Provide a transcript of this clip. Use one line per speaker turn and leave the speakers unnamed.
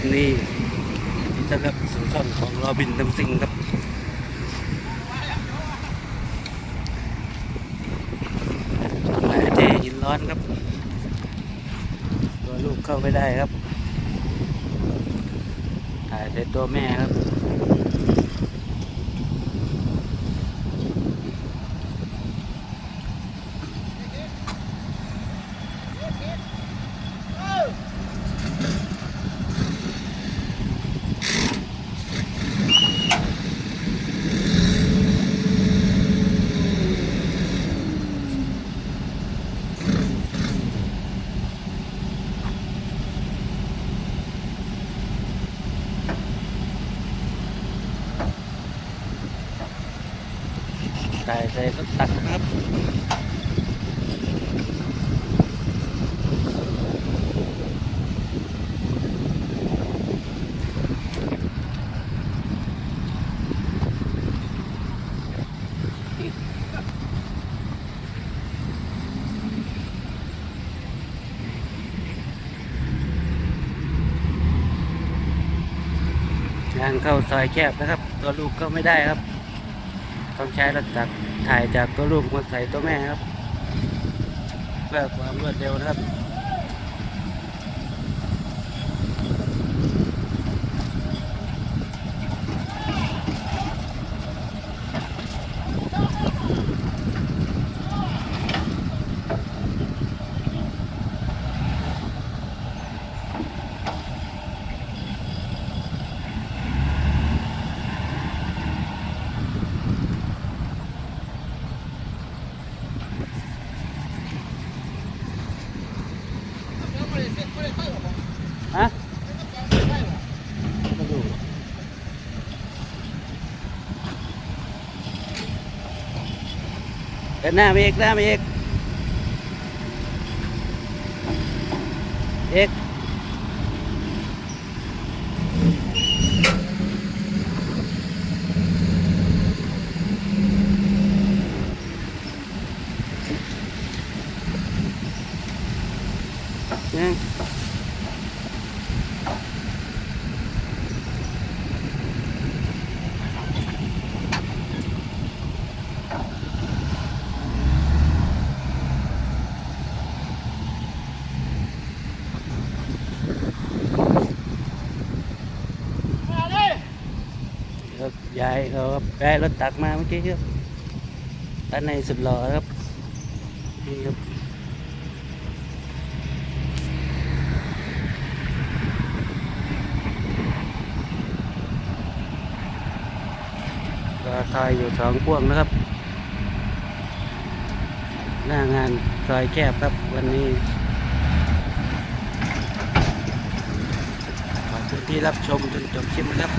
วันนี้จะครับสู่ช่องของรอบินดำซิงครับนายเจหินร้อนครับตัวลูกเข้าไม่ได้ครับถ่ายแต่ตัวแม่ครับ ถ่ายใส่รถตักนะครับทางเข้าซอยแคบนะครับ ตัวลูกก็ไม่ได้ครับ ต้องใช้รถตักถ่ายจากตัวลูกมาใส่ตัวแม่ครับเพื่อความรวดเร็วนะครับ ฮะไม่รู้เดินหน้าไปอีกหน้าไปอีกเอกเนี่ ยายเขาครับยายรถตักมาเมื่อกี้ครับด้านในสุดหล่อครับนี่ครับก็ทอยอยู่สองพวงนะครับ หน้างานซอยแคบครับวันนี้ขอบคุณที่รับชมจนจบคลิปนะครับ